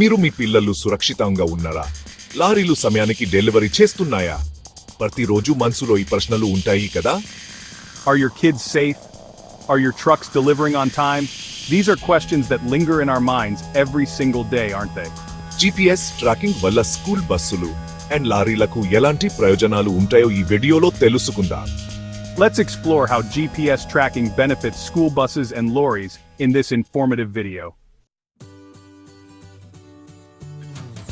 మీరు మీ పిల్లలు సురక్షితంగా ఉన్నారా లారీలు సమయానికి డెలివరీ చేస్తున్నాయా ప్రతిరోజు మనసులో ఈ ప్రశ్నలు ఉంటాయి కదా Are your kids safe? Are your trucks delivering on time? These are questions that linger in our minds every single day, aren't they? GPS tracking వల్ల స్కూల్ బస్సులు అండ్ లారీలకు ఎలాంటి ప్రయోజనాలు ఉంటాయో ఈ వీడియోలో తెలుసుకుందాం Let's explore how GPS tracking benefits school buses and lorries in this informative video.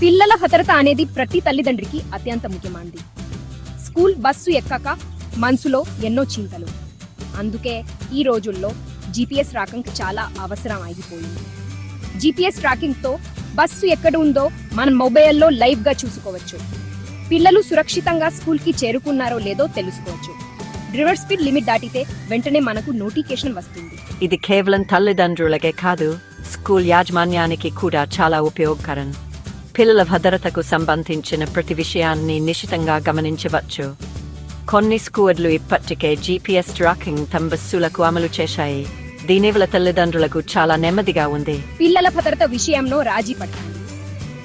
పిల్లల భద్రత అనేది ప్రతి తల్లిదండ్రికి అత్యంత ముఖ్యమైనది. స్కూల్ బస్సు ఎక్కాక మనసులో ఎన్నో చింతలు. అందుకే ఈ రోజుల్లో జీపీఎస్ ట్రాకింగ్ చాలా అవసరం అయిపోయింది. జీపీఎస్ ట్రాకింగ్తో బస్సు ఎక్కడ ఉందో మన మొబైల్లో లైవ్గా చూసుకోవచ్చు. పిల్లలు సురక్షితంగా స్కూల్కి చేరుకున్నారో లేదో తెలుసుకోవచ్చు. రివర్స్ స్పీడ్ లిమిట్ దాటితే వెంటనే మనకు నోటిఫికేషన్ వస్తుంది. ఇది కేవలం తల్లిదండ్రులకే కాదు స్కూల్ యాజమాన్యానికి కూడా చాలా ఉపయోగకరం. పిల్లల భద్రతకు సంబంధించిన ప్రతి విషయాన్ని నిశితంగా గమనించవచ్చు. కొన్ని స్కూళ్ళు ఇప్పటికే జీపీఎస్ ట్రాకింగ్ తమ బస్సులకు అమలు చేశాయి. దీనివల్ల తల్లిదండ్రులకు చాలా నెమ్మదిగా ఉంది. పిల్లల భద్రత విషయంలో రాజీ పడకండి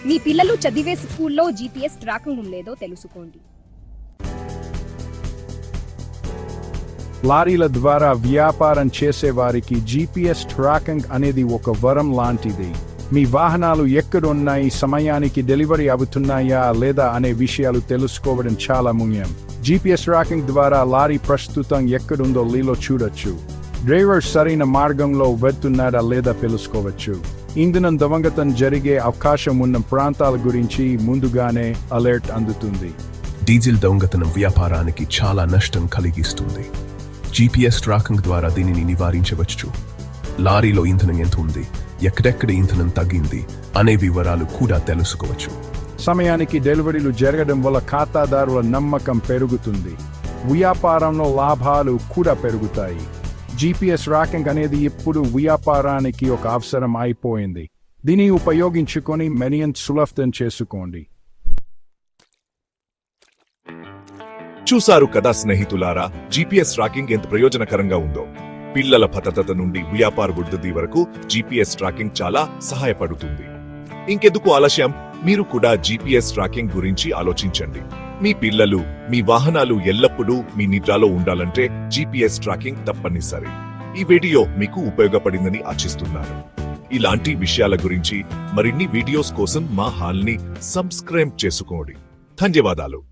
మీ పిల్లలు చదివే స్కూల్లో జీపీఎస్ ట్రాకింగ్ లేదో తెలుసుకోండి. లారీల ద్వారా వ్యాపారం చేసేవారికి జీపీఎస్ ట్రాకింగ్ అనేది ఒక వరం లాంటిది. మీ వాహనాలు ఎక్కడున్నాయి సమయానికి డెలివరీ అవుతున్నాయా లేదా అనే విషయాలు తెలుసుకోవడం చాలా ముఖ్యం. జీపీఎస్ ట్రాకింగ్ ద్వారా లారీ ప్రస్తుతం ఎక్కడుందో లీలో చూడొచ్చు. డ్రైవర్ సరైన మార్గంలో వెళ్తున్నాడా లేదా తెలుసుకోవచ్చు. ఇంధనం దొంగతనం జరిగే అవకాశం ఉన్న ప్రాంతాల గురించి ముందుగానే అలర్ట్ అందుతుంది. డీజిల్ దొంగతనం వ్యాపారానికి చాలా నష్టం కలిగిస్తుంది. జీపీఎస్ ట్రాకింగ్ ద్వారా దీనిని నివారించవచ్చు. లారీలో ఇంధనం ఎంత ఉంది? ఎక్కడెక్కడ ఇంధనం తగ్గింది అనే వివరాలు కూడా తెలుసుకోవచ్చు. సమయానికి డెలివరీలు జరగడం వల్ల ఖాతాదారుల నమ్మకం పెరుగుతుంది. వ్యాపారంలో లాభాలు కూడా పెరుగుతాయి. జీపీఎస్ ట్రాకింగ్ అనేది ఇప్పుడు వ్యాపారానికి ఒక అవసరం అయిపోయింది. దీన్ని ఉపయోగించుకొని మరింత సులభం చేసుకోండి. చూసారు కదా స్నేహితులారా జీపీఎస్ ట్రాకింగ్ ఎంత ప్రయోజనకరంగా ఉందో? పిల్లల భద్రత నుండి వ్యాపార వృద్ధి వరకు జీపీఎస్ ట్రాకింగ్ చాలా సహాయపడుతుంది. ఇంకెందుకు ఆలస్యం? మీరు కూడా జీపీఎస్ ట్రాకింగ్ గురించి ఆలోచించండి. మీ పిల్లలు మీ వాహనాలు ఎల్లప్పుడూ మీ నిద్రలో ఉండాలంటే జీపీఎస్ ట్రాకింగ్ తప్పనిసరి. ఈ వీడియో మీకు ఉపయోగపడిందని ఆశిస్తున్నాను. ఇలాంటి విషయాల గురించి మరిన్ని వీడియోస్ కోసం మా హాల్ని సబ్స్క్రైబ్ చేసుకోండి. ధన్యవాదాలు.